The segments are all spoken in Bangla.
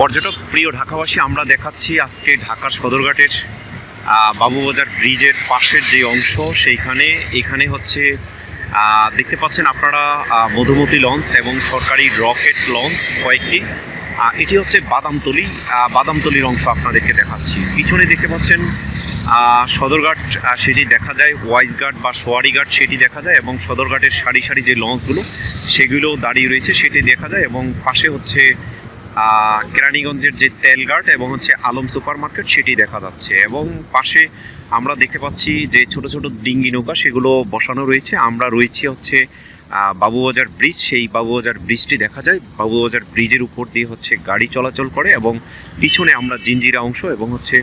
পর্যটক প্রিয় ঢাকাবাসী, আমরা দেখাচ্ছি আজকে ঢাকার সদরঘাটের বাবুবাজার ব্রিজের পাশের যে অংশ, সেইখানে, এখানে হচ্ছে দেখতে পাচ্ছেন আপনারা মধুমতি লঞ্চ এবং সরকারি রকেট লঞ্চ কয়েকটি। এটি হচ্ছে বাদামতলি বাদামতলির অংশ আপনাদেরকে দেখাচ্ছি। পিছনে দেখতে পাচ্ছেন সদরঘাট সেটি দেখা যায় ওয়াইজ ঘাট বা সোয়ারি ঘাট সেটি দেখা যায় এবং সদরঘাটের সারি সারি যে লঞ্চগুলো সেগুলো দাঁড়িয়ে রয়েছে, সেটি দেখা যায় এবং পাশে হচ্ছে কেরানীগঞ্জের যে তেলঘাট এবং হচ্ছে আলম সুপার মার্কেট সেটি দেখা যাচ্ছে। এবং পাশে আমরা দেখতে পাচ্ছি যে ছোট ছোট ডিঙ্গি নৌকা, সেগুলো বসানো রয়েছে। আমরা রয়েছি হচ্ছে বাবুবাজার ব্রিজ। সেই বাবুবাজার ব্রিজটি দেখা যায়। বাবুবাজার ব্রিজের উপর দিয়ে হচ্ছে গাড়ি চলাচল করে এবং পিছনে আমরা জিঞ্জিরা অংশ এবং হচ্ছে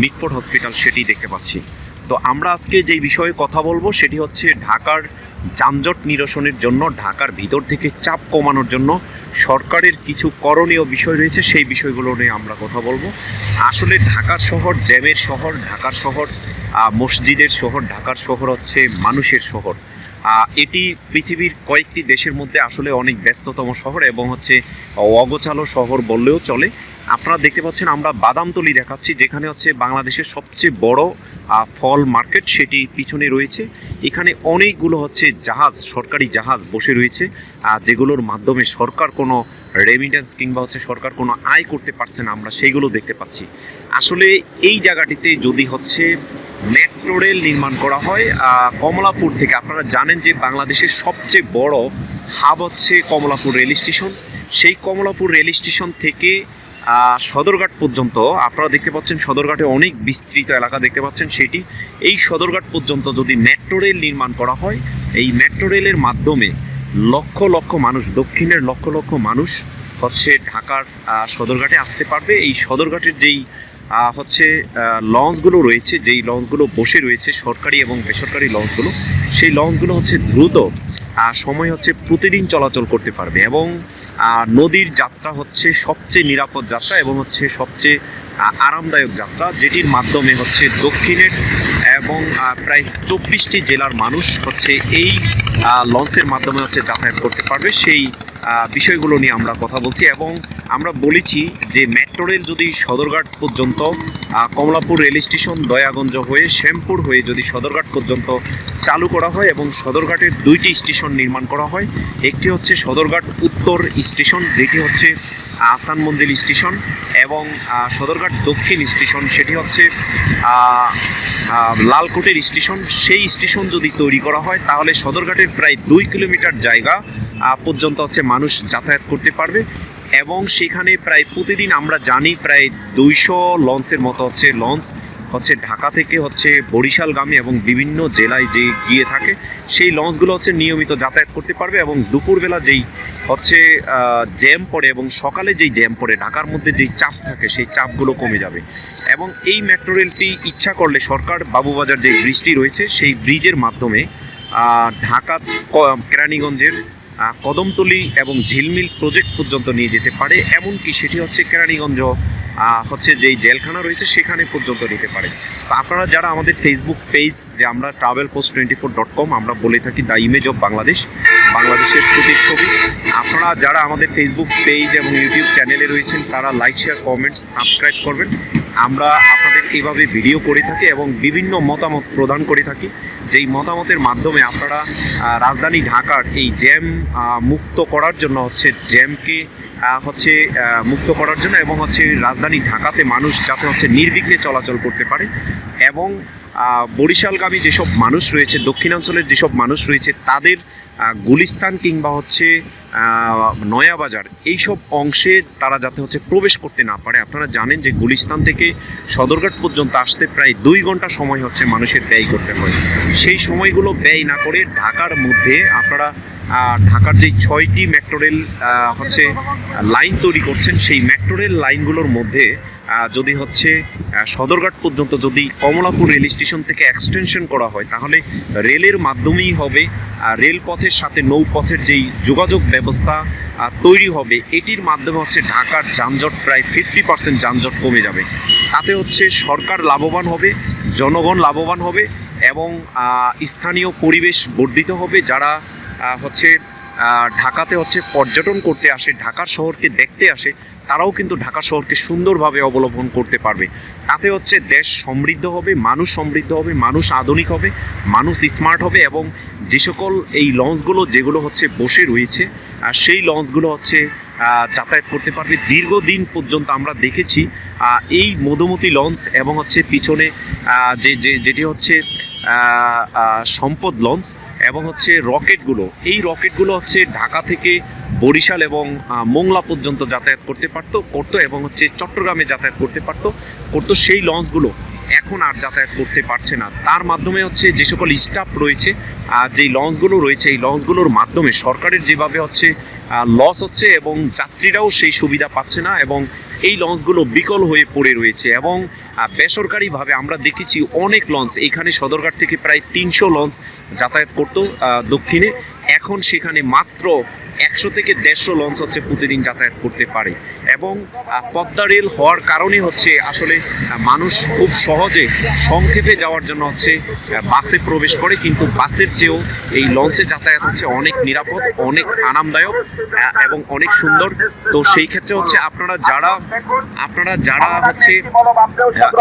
মিটফোর্ড হসপিটাল, সেটি দেখতে পাচ্ছি। তো আমরা আজকে যেই বিষয়ে কথা বলব সেটি হচ্ছে ঢাকার যানজট নিরসনের জন্য, ঢাকার ভিতর থেকে চাপ কমানোর জন্য সরকারের কিছু করণীয় বিষয় রয়েছে, সেই বিষয়গুলো নিয়ে আমরা কথা বলব। আসলে ঢাকার শহর জ্যামের শহর, ঢাকার শহর মসজিদের শহর, ঢাকার শহর হচ্ছে মানুষের শহর। এটি পৃথিবীর কয়েকটি দেশের মধ্যে আসলে অনেক ব্যস্ততম শহর এবং হচ্ছে অগোছালো শহর বললেও চলে। আপনারা দেখতে পাচ্ছেন, আমরা বাদামতলি দেখাচ্ছি, যেখানে হচ্ছে বাংলাদেশের সবচেয়ে বড় ফল মার্কেট, সেটি পিছনে রয়েছে। এখানে অনেকগুলো হচ্ছে জাহাজ, সরকারি জাহাজ বসে রয়েছে যেগুলোর মাধ্যমে সরকার কোনো রেমিটেন্স কিংবা হচ্ছে সরকার কোনো আয় করতে পারছে না, আমরা সেইগুলো দেখতে পাচ্ছি। আসলে এই জায়গাটিতে যদি হচ্ছে মেট্রো রেল নির্মাণ করা হয় কমলাপুর থেকে, আপনারা জানেন যে বাংলাদেশের সবচেয়ে বড় হাব হচ্ছে কমলাপুর রেল স্টেশন সেই কমলাপুর রেল স্টেশন থেকে সদরঘাট পর্যন্ত আপনারা দেখতে পাচ্ছেন সদরঘাটে অনেক বিস্তৃত এলাকা দেখতে পাচ্ছেন সেটি। এই সদরঘাট পর্যন্ত যদি মেট্রো রেল নির্মাণ করা হয়, এই মেট্রো রেলের মাধ্যমে লক্ষ লক্ষ মানুষ, দক্ষিণের লক্ষ লক্ষ মানুষ হচ্ছে ঢাকার সদরঘাটে আসতে পারবে। এই সদরঘাটের যেই হচ্ছে লঞ্চগুলো রয়েছে, যেই লঞ্চগুলো বসে রয়েছে সরকারি এবং বেসরকারি লঞ্চগুলো, সেই লঞ্চগুলো হচ্ছে দ্রুত সময় হচ্ছে প্রতিদিন চলাচল করতে পারবে এবং নদীর যাত্রা হচ্ছে সবচেয়ে নিরাপদ যাত্রা এবং হচ্ছে সবচেয়ে আরামদায়ক যাত্রা, যেটির মাধ্যমে হচ্ছে দক্ষিণের এবং প্রায় চব্বিশটি জেলার মানুষ হচ্ছে এই লঞ্চের মাধ্যমে হচ্ছে যাতায়াত করতে পারবে। সেই বিষয়গুলো নিয়ে আমরা কথা বলছি এবং আমরা বলেছি যে মেট্রো রেল যদি সদরঘাট পর্যন্ত কমলাপুর রেল স্টেশন দয়াগঞ্জ হয়ে শ্যামপুর হয়ে যদি সদরঘাট পর্যন্ত চালু করা হয় এবং সদরঘাটের দুইটি স্টেশন নির্মাণ করা হয়, একটি হচ্ছে সদরঘাট উত্তর স্টেশন, যেটি হচ্ছে আসান মন্দির স্টেশন এবং সদরঘাট দক্ষিণ স্টেশন, সেটি হচ্ছে লালকোটের স্টেশন। সেই স্টেশন যদি তৈরি করা হয়, তাহলে সদরঘাটের প্রায় দুই কিলোমিটার জায়গা পর্যন্ত হচ্ছে মানুষ যাতায়াত করতে পারবে এবং সেখানে প্রায় প্রতিদিন আমরা জানি প্রায় দুইশো লঞ্চের মতো হচ্ছে লঞ্চ হচ্ছে ঢাকা থেকে হচ্ছে বরিশালগামী এবং বিভিন্ন জেলায় যে গিয়ে থাকে, সেই লঞ্চগুলো হচ্ছে নিয়মিত যাতায়াত করতে পারবে এবং দুপুরবেলা যেই হচ্ছে জ্যাম পড়ে এবং সকালে যেই জ্যাম পড়ে, ঢাকার মধ্যে যেই চাপ থাকে সেই চাপগুলো কমে যাবে। এবং এই মেট্রো রেলটি ইচ্ছা করলে সরকার বাবুবাজার যে ব্রিজটি রয়েছে, সেই ব্রিজের মাধ্যমে ঢাকা কেরানীগঞ্জের কদমতলি এবং ঝিলমিল প্রজেক্ট পর্যন্ত নিয়ে যেতে পারে, এমনকি সেটি হচ্ছে কেরানীগঞ্জ হচ্ছে যেই জেলখানা রয়েছে সেখানে পর্যন্ত নিতে পারে। তো আপনারা যারা আমাদের ফেসবুক পেজ যে আমরা travel post twenty four dot com আমরা বলে থাকি দ্য ইমেজ অফ বাংলাদেশ বাংলাদেশের প্রতিচ্ছবি আপনারা যারা আমাদের ফেসবুক পেজ এবং ইউটিউব চ্যানেলে রয়েছেন, তারা লাইক শেয়ার কমেন্টস সাবস্ক্রাইব করবেন। আমরা আপনাদের এইভাবে ভিডিও করে থাকি এবং বিভিন্ন মতামত প্রদান করে থাকি। যেই মতামতের মাধ্যমে আপনারা রাজধানী ঢাকার এই জ্যাম মুক্ত করার জন্য হচ্ছে জ্যামকে হচ্ছে মুক্ত করার জন্য এবং হচ্ছে রাজধানী ঢাকাতে মানুষ যাতে হচ্ছে নির্বিঘ্নে চলাচল করতে পারে এবং বরিশালগামী যেসব মানুষ রয়েছে, দক্ষিণাঞ্চলের যেসব মানুষ রয়েছে, তাদের গুলিস্তান কিংবা হচ্ছে নয়াবাজার, এইসব অংশে তারা যাতে হচ্ছে প্রবেশ করতে না পারে। আপনারা জানেন যে গুলিস্তান থেকে সদরঘাট পর্যন্ত আসতে প্রায় দুই ঘণ্টা সময় হচ্ছে মানুষের ব্যয় করতে হয়। সেই সময়গুলো ব্যয় না করে ঢাকার মধ্যে আপনারা ঢাকার যে ছয়টি মেট্রো রেল হচ্ছে, লাইন তৈরি করছেন, সেই মেট্রো রেল লাইনগুলোর মধ্যে যদি হচ্ছে সদরঘাট পর্যন্ত যদি কমলাপুর রেল স্টেশন থেকে এক্সটেনশন করা হয়, তাহলে রেলের মাধ্যমেই হবে, আর রেলপথের সাথে নৌপথের যেই যোগাযোগ ব্যবস্থা তৈরি হবে, এটির মাধ্যমে হচ্ছে ঢাকার যানজট প্রায় ফিফটি পার্সেন্ট যানজট কমে যাবে। তাতে হচ্ছে সরকার লাভবান হবে, জনগণ লাভবান হবে, এবং স্থানীয় পরিবেশ বর্ধিত হবে, যারা হচ্ছে ঢাকাতে হচ্ছে পর্যটন করতে আসে, ঢাকার শহরকে দেখতে আসে, তারাও কিন্তু ঢাকা শহরকে সুন্দরভাবে অবলম্বন করতে পারবে। তাতে হচ্ছে দেশ সমৃদ্ধ হবে, মানুষ সমৃদ্ধ হবে, মানুষ আধুনিক হবে, মানুষ স্মার্ট হবে এবং যে সকল এই লঞ্চগুলো যেগুলো হচ্ছে বসে রয়েছে আর সেই লঞ্চগুলো হচ্ছে যাতায়াত করতে পারবে। দীর্ঘদিন পর্যন্ত আমরা দেখেছি এই মধুমতি লঞ্চ এবং হচ্ছে পিছনে যে, যেটি হচ্ছে সম্পদ লঞ্চ এবং হচ্ছে রকেটগুলো। এই রকেটগুলো হচ্ছে ঢাকা থেকে বরিশাল এবং মোংলা পর্যন্ত যাতায়াত করতে পারতো, করতো এবং হচ্ছে চট্টগ্রামে যাতায়াত করতে পারতো, করতো সেই লঞ্চগুলো। এখন আর যাতায়াত করতে পারছে না। তার মাধ্যমে হচ্ছে যে সকল স্টাফ রয়েছে আর যেই লঞ্চগুলো রয়েছে, এই লঞ্চগুলোর মাধ্যমে সরকারের যেভাবে হচ্ছে লস হচ্ছে এবং যাত্রীরাও সেই সুবিধা পাচ্ছে না এবং এই লঞ্চগুলো বিকল হয়ে পড়ে রয়েছে এবং বেসরকারিভাবে আমরা দেখেছি অনেক লঞ্চ। এখানে সদরঘাট থেকে প্রায় তিনশো লঞ্চ যাতায়াত করতো দক্ষিণে। এখন সেখানে মাত্র একশো থেকে দেড়শো লঞ্চ হচ্ছে প্রতিদিন যাতায়াত করতে পারে। এবং পদ্মা রেল হওয়ার কারণে হচ্ছে আসলে মানুষ খুব সহজে সংক্ষেপে যাওয়ার জন্য হচ্ছে বাসে প্রবেশ করে। কিন্তু বাসের চেয়েও এই লঞ্চে যাতায়াত হচ্ছে অনেক নিরাপদ, অনেক আরামদায়ক এবং অনেক সুন্দর। তো সেই ক্ষেত্রে হচ্ছে আপনারা যারা আপনারা যারা হচ্ছে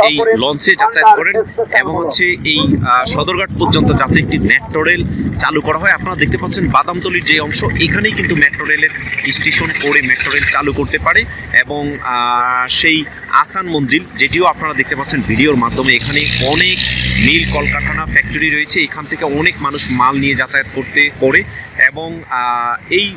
এই লঞ্চে যাতায়াত করেন এবং হচ্ছে এই সদরঘাট পর্যন্ত যাতে একটি মেট্রো রেল চালু করা হয়। আপনারা দেখতে পাচ্ছেন বাদামতলির যে অংশ, এখানেই কিন্তু মেট্রো রেলের স্টেশন করে মেট্রো রেল চালু করতে পারে এবং সেই আসান মন্দির, যেটিও আপনারা দেখতে পাচ্ছেন ভিডিওর মাধ্যমে, এখানে অনেক মিল কলকারখানা ফ্যাক্টরি রয়েছে। এখান থেকে অনেক মানুষ মাল নিয়ে যাতায়াত করতে করে এবং এই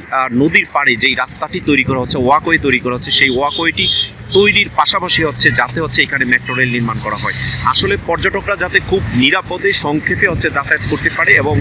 নদীর পাড়ে যেই রাস্তাটি তৈরি করা হচ্ছে ওয়াকওয়ে তৈরি করা হচ্ছে, সেই ওয়াকওয়েটি তৈরির পাশাপাশি হচ্ছে যাতে হচ্ছে এখানে মেট্রো রেল নির্মাণ করা হয়। আসলে পর্যটকরা যাতে খুব নিরাপদে সংক্ষেপে হচ্ছে যাতায়াত করতে পারে এবং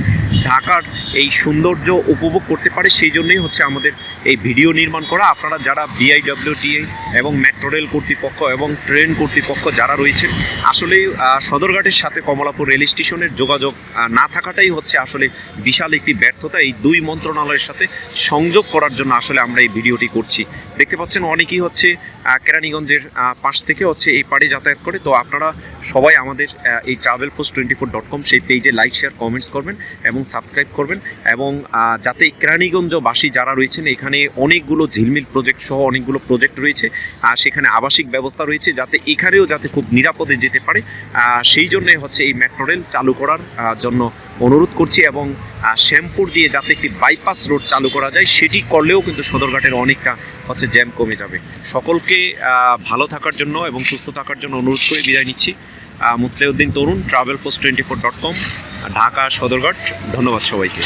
ঢাকার এই সৌন্দর্য উপভোগ করতে পারে সেই জন্যই হচ্ছে আমাদের এই ভিডিও নির্মাণ করা। আপনারা যারা বিআইডব্লিউটিএ এবং মেট্রো রেল কর্তৃপক্ষ এবং ট্রেন কর্তৃপক্ষ যারা রয়েছেন আসলে সদরঘাটের সাথে কমলাপুর রেল স্টেশনের যোগাযোগ না থাকাটাই হচ্ছে আসলে বিশাল একটি ব্যর্থতা। এই দুই মন্ত্রণালয়ের সাথে সংযোগ করার জন্য আসলে আমরা এই ভিডিওটি করছি। দেখতে পাচ্ছেন অনেকেই হচ্ছে আহ, কেরানীগঞ্জের পাশ থেকে হচ্ছে এই পাড়ে যাতায়াত করে। তো আপনারা সবাই আমাদের এই travel post twenty four dot com সেই পেজে লাইক শেয়ার কমেন্টস করবেন এবং সাবস্ক্রাইব করবেন এবং যাতে কেরানীগঞ্জবাসী যারা রয়েছেন, এখানে অনেকগুলো ঝিলমিল প্রজেক্ট সহ অনেকগুলো প্রজেক্ট রয়েছে, আর সেখানে আবাসিক ব্যবস্থা রয়েছে যাতে এখানেও যাতে খুব নিরাপদে যেতে পারে। সেই জন্য হচ্ছে এই মেট্রো রেল চালু করার জন্য অনুরোধ করছি এবং শ্যামপুর দিয়ে যাতে একটি বাইপাস রোড চালু করা যায়, সেটি করলেও কিন্তু সদরঘাটের অনেকটা হচ্ছে জ্যাম কমে যাবে। সকলকে ভালো থাকার জন্য এবং সুস্থ থাকার জন্য অনুরোধ করে বিদায় নিচ্ছি। Musliuddin Tarun travel post twenty four dot com Dhaka, Sadarghat. ধন্যবাদ সবাইকে।